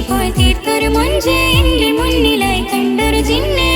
പോയി തീർത്തൊരു മൊഞ്ചേ എന്റെ മുന്നിലായി കണ്ടൊരു ചിന്ന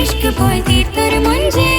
इश्क बोल तीर तर म्हणजे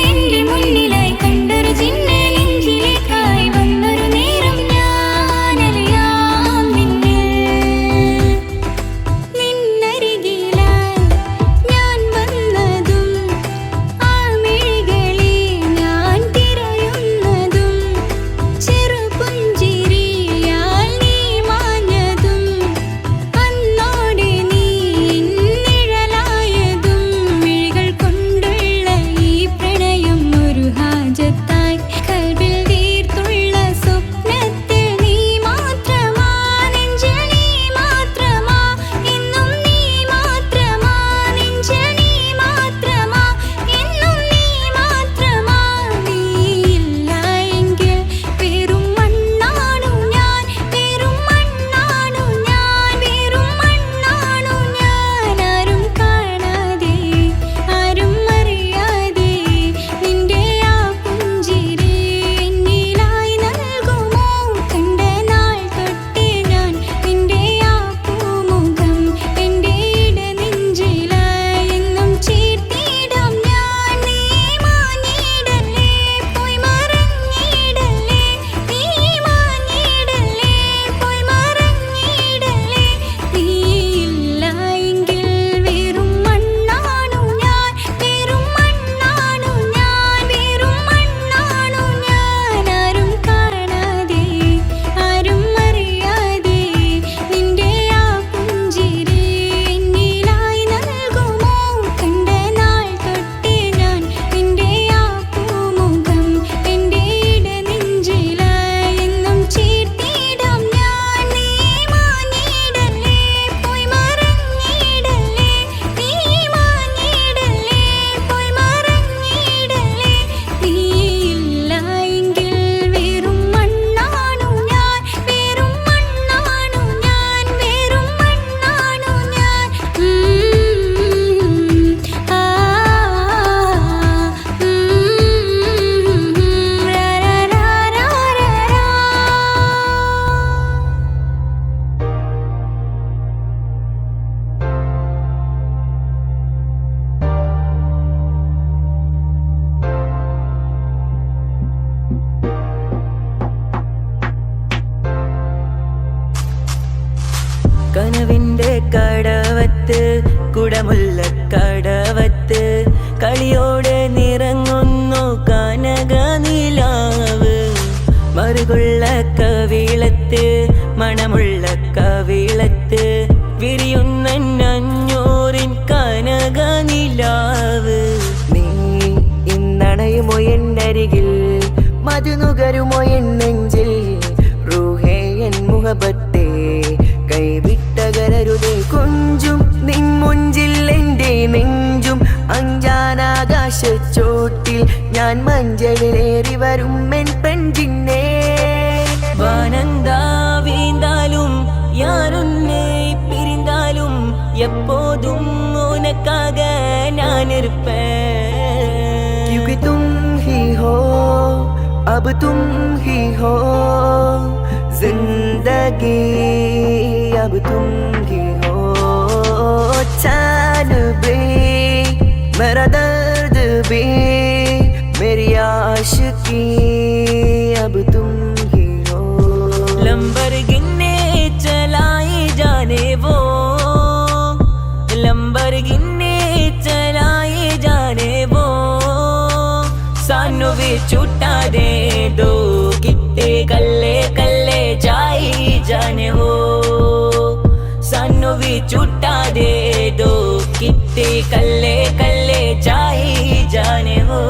കനവിന്റെ കടവത്ത് കുടമുള്ള കടവത്ത്. കളിയോടെ നിറങ്ങുന്നു കനക നിലാവ് മറുകുള്ള കവിളത്ത് മണമുള്ള കവിളത്ത്. വിരിയുന്ന അഞ്ഞൂറിൻ കനക നീ ഇന്നണയുമോ എന്നരികിൽ മധുനുകരുമോ എൻ ചോട്ടിൽ ഞാൻ മഞ്ചളിലേറി വരും മെൻ പെൺജിന്നേ വാനന്താവീന്താലും യാരൊന്നെ പിരിന്താലും எப்போதும் உனக்காக நான் இருப்பேன் क्योंकि തും ഹി ഹോ अब തും ഹി ഹോ जिंदगी अब तुम ही भी मेरी आशिकी अब तुम ही हो लंबर गिनने चलाई जाने वो लंबर गिनने चलाई जाने वो सानू भी छुट्टा दे दो कितने कल्ले सानू भी छुट्टा दे दो कितने कल्ले कल्ले जाई जाने हो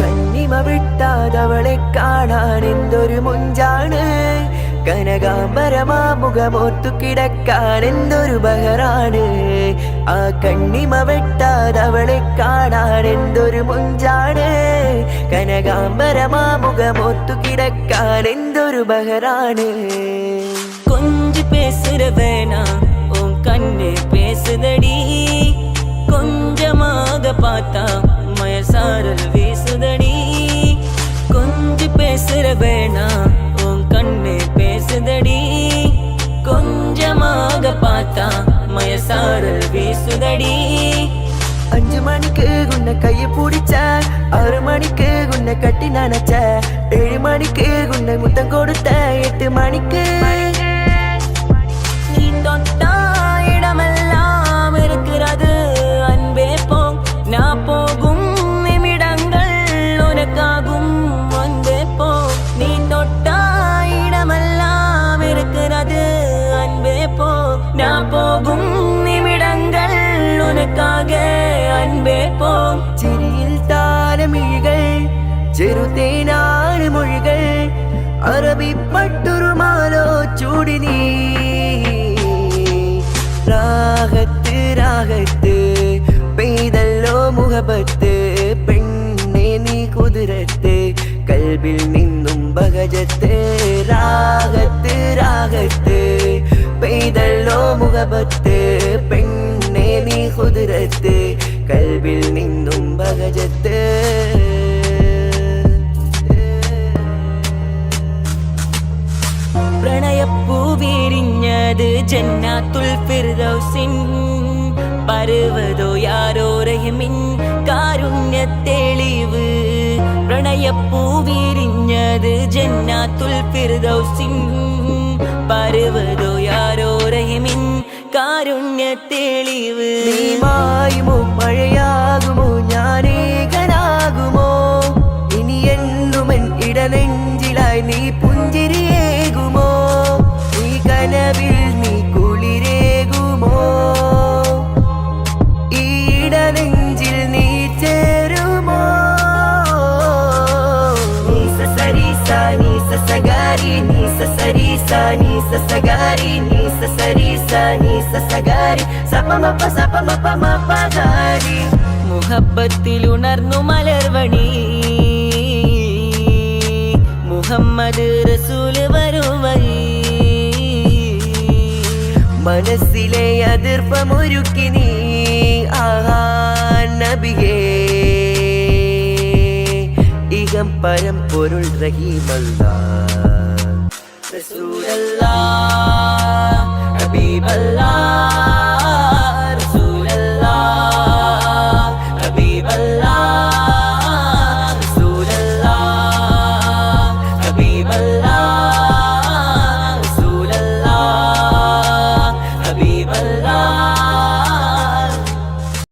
കണ്ണിമ വിട്ടാതവളെ കാണാൻ എന്തൊരു മുഞ്ചാണ് കനകാംബരമാമുഖമോർത്തു കിടക്കാൻ എന്തൊരു ബഹറാണ് ആ കണ്ണിമ വെട്ടാതവളെ കാണാൻ എന്തൊരു മുഞ്ചാണ് കനകാംബരമാമുഖമോർത്തു കിടക്കാൻ എന്തൊരു ബഹറാണ് பேசுற வேணா உன் கண்ணு பேசுதடி. கொஞ்சமாக பார்த்தா மயசாரல் வீசுதடி. கொஞ்சம் பேசுற வேணா உன் கண்ணு பேசுதடி. கொஞ்சமாக பார்த்தா மயசாரல் வீசுதடி. அஞ்சு மணிக்கு உன்னை கையை பிடிச்ச ஆறு மணிக்கு உன்னை கட்டி நினைச்ச ஏழு மணிக்கு உன்னை முத்தம் கொடுத்த எட்டு மணிக்கு അൻപേ പോ ചിരിയിൽ താരമിഴികൾ ചെറുതേനാണ് മൊഴികൾ അറബി പട്ടുറുമാലോ ചൂടി നീ രാഗത്ത് രാഗത്ത് പെയ്തല്ലോ മുഖപത്ത് പെണ്ണെ നീ കുതിരത്ത് കൽബിൽ നിന്നും ബഹജത്ത് രാഗത്ത് രാഗത്ത് പെയ്തല്ലോ മുഖപത്ത് പെണ്ണെ നീ കുതിരത്ത് കൽബിൽ നിന്നും ബഹജത്ത് പ്രണയപ്പൂ വിരിഞ്ഞത് ജന്നാത്തുൽ ഫിർദൗസിൻ. പരുവതോ യാരോ റഹിമിൻ കാരുണ്യ തെളിവ്. പ്രണയപ്പൂ വിരിഞ്ഞത് ജന്നാത്തുൽ ഫിർദൗസിൻ. പരുവതോ കാരുണ്യ തെളിവ് നീ മായുമോ സരീസ നീസ സഗാരി നീസ സരീസ sagari. സഗാരി സപമപ സപമപ മപഗാരി മുഹബത്തിൽ ഉണർന്നു മലർവണി. മുഹമ്മദ് റസൂൽ വരുവഴി. മനസ്സിലെ അതിർപ്പമൊരുക്കി നീ. ആഹാ നബിയേ. ഇകം പരം പൊരുൾ റഹീമല്ല.